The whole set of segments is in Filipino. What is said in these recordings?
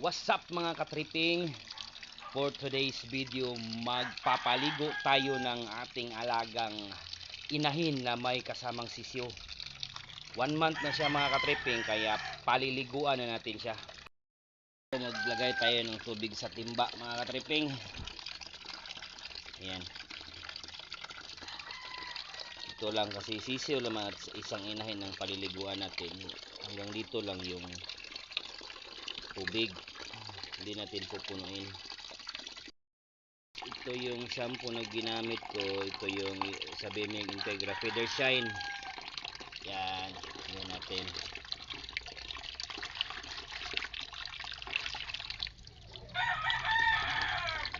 What's up mga katripping? For today's video, magpapaligo tayo ng ating alagang inahin na may kasamang sisyo. One month na siya mga katripping, kaya paliliguan na natin siya. Maglagay tayo ng tubig sa timba mga katripping. Ayan. Ito lang kasi sisiyo lang mga isang inahin ng paliliguan natin. Hanggang dito lang yung tubig. Hindi natin pupunuin. Ito yung shampoo na ginamit ko. Ito yung sa Bimig Integra Feather Shine. Yan. Yun natin.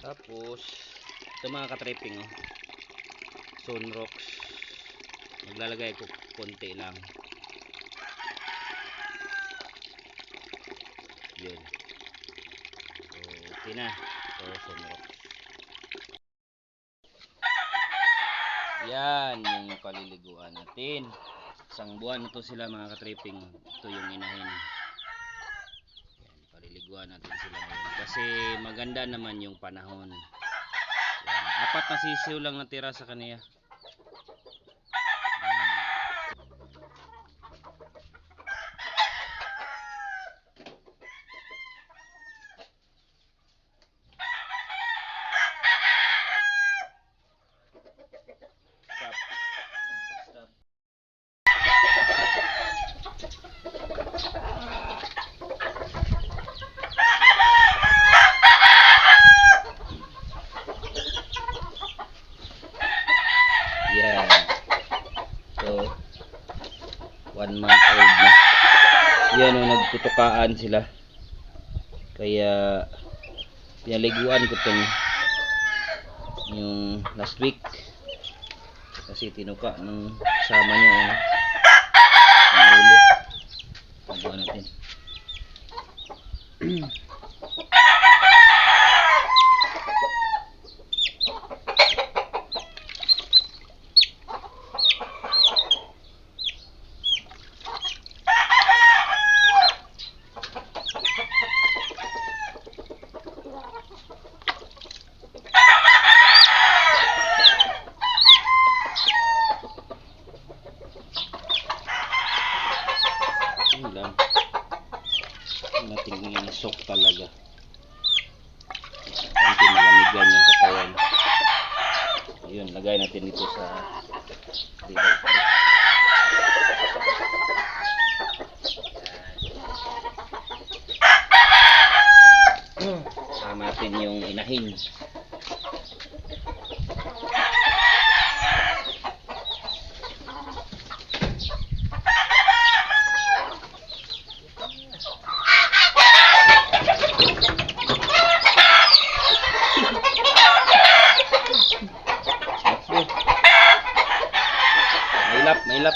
Tapos ito mga katripping oh. sunrocks maglalagay ko konti lang yun so okay na. So sunrocks yan yung paliliguan natin. Isang buwan na to sila mga katripping. Ito yung inahin. Yan paliliguan natin sila ngayon. Kasi maganda naman yung panahon. Yan. apat na sisiw lang natira sa kaniya 1 month old na. Yan oh, o nagtutukaan sila. Kaya pinaliguan ko itong yung last week. Kasi tinuka ng sama niya eh. Lagay natin dito sa dibay sama natin yung inahin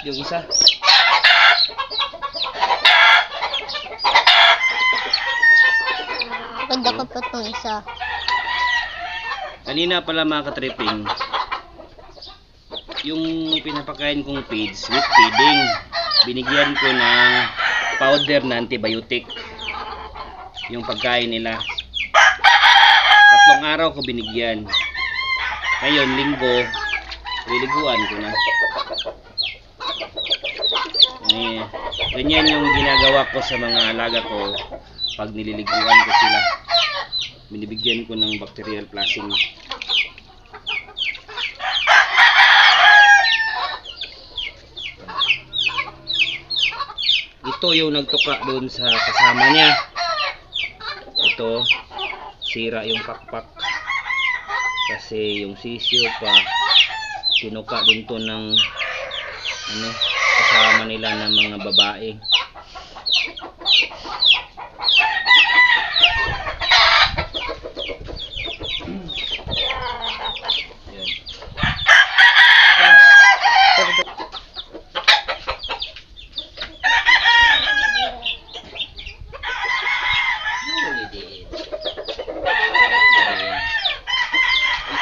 yung isa. Ganda ko pa itong isa. Kanina pala mga katripping, yung pinapakain kong feeds with feeding, binigyan ko ng powder na antibiotic. Yung pagkain nila. Tatlong araw ko binigyan. Ngayon, linggo, liliguan ko na. Eh, ganyan yung ginagawa ko sa mga alaga ko pag nililiguan ko sila. Binibigyan ko ng bacterial flushing. Ito yung nagtuka doon sa kasama niya. Ito, sira yung pakpak. Kasi yung sisyo pa, tinuka din to ng ano, kasama nila ng mga babae.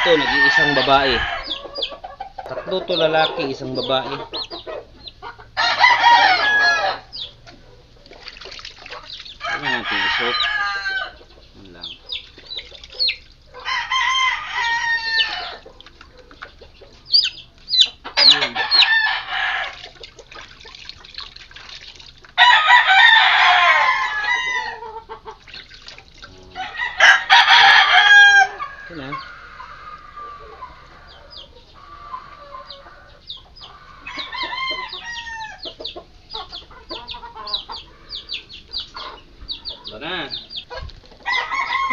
Ito, nag-iisang babae. Tatlo to lalaki, isang babae. Ano natin isot? Ito na.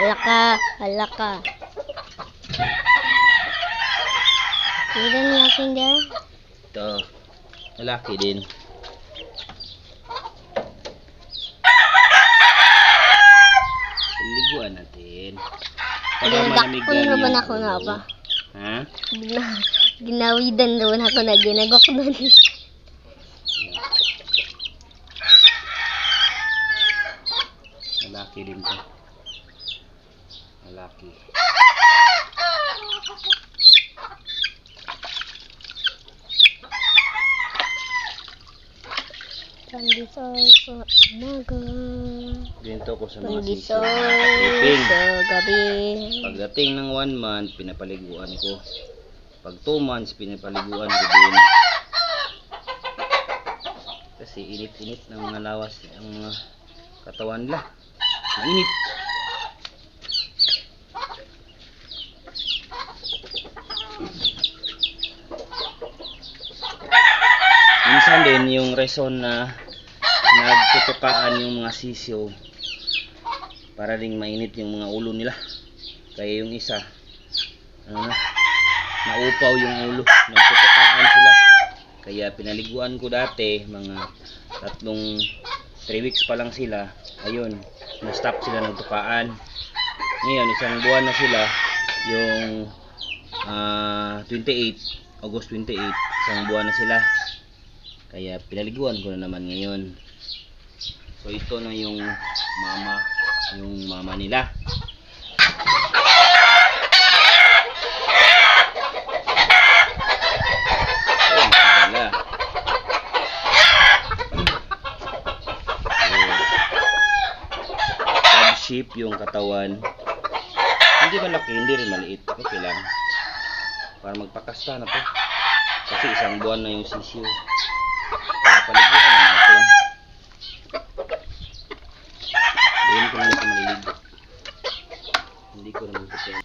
Hala ka, hala ka. Hindi niya akin dyan. Ito. Lalaki din. Liguan natin. Para malamig na ba yung na ako na ba? Ha? Gina, ginawidan doon ako na ginagok doon. Lalaki din to. Lalaki. Pandesal sa umaga. Dito ko sa mga sisiyo. Tripping. sa gabi. Pagdating ng one month, pinapaliguan ko. Pag two months, pinapaliguan ko din. Kasi init-init ng mga lawas ang mga katawan nila. Mainit. Din yung reason na nagtutukaan yung mga sisyo para ring mainit yung mga ulo nila. Kaya yung isa, ano na, naupaw yung ulo, nagtutukaan sila. Kaya pinaliguan ko dati, mga tatlong 3 weeks pa lang sila, ayun, na-stop sila nagtukaan. Ngayon, isang buwan na sila, yung ah 28, August 28, isang buwan na sila. Kaya pinaliguan ko na naman ngayon. So ito na yung mama, yung mama nila. Shape yung katawan. Hindi malaki, hindi rin maliit. Okay lang. Para magpakasta na to. Kasi isang buwan na yung sisiyo. Paliguan na natin. Ngayon ko lang ito. Hindi ko naman ito pwede.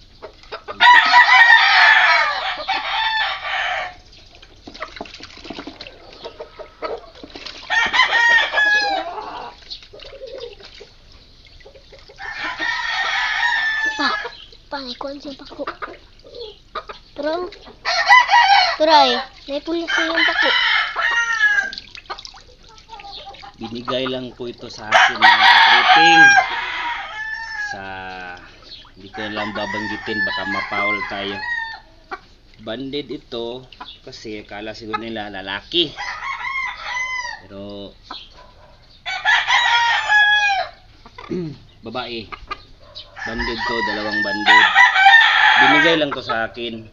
Pa, panikon siya pako. Pero, pero ay, naipulis na yung pako. Binigay lang po ito sa akin mga katripping. Sa hindi ko lang babanggitin baka mapaul tayo. Banded ito kasi akala siguro nila lalaki. Pero babae. Banded to, dalawang banded. Binigay lang to sa akin.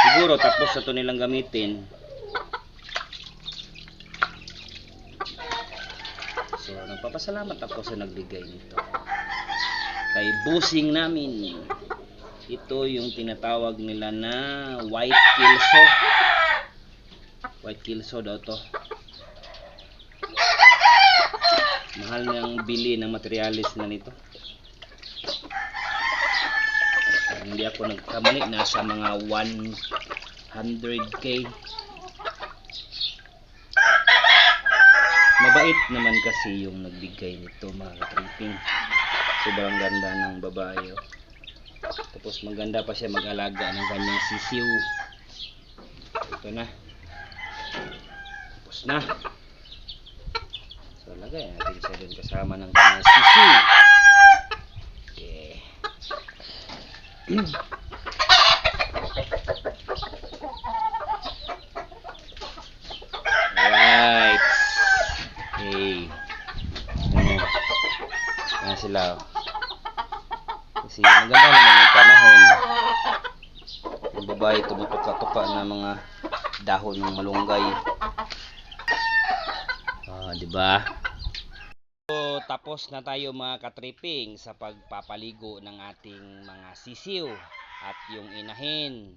Siguro tapos na to nilang gamitin. So, nagpapasalamat ako sa nagbigay nito. Kay busing namin. Ito yung tinatawag nila na white kilso. White kilso daw to. Mahal niyang bili ng materialis na nito. Kaya hindi ako nagkamali. Nasa mga 100k. Mabait naman kasi yung nagbigay nito mga katripping. Sobrang ganda ng babae. oh. Tapos maganda pa siya mag-alaga ng kanyang sisiw. Ito na. Tapos na. So lagay natin siya dun kasama ng kanyang sisiw. Okay. Alright. Okay. Ayan. Ayan sila. oh. Kasi maganda naman yung panahon. Yung babae tumutuka-tuka na mga dahon ng malunggay. Ah, di ba? So, tapos na tayo mga katripping sa pagpapaligo ng ating mga sisiw at yung inahin.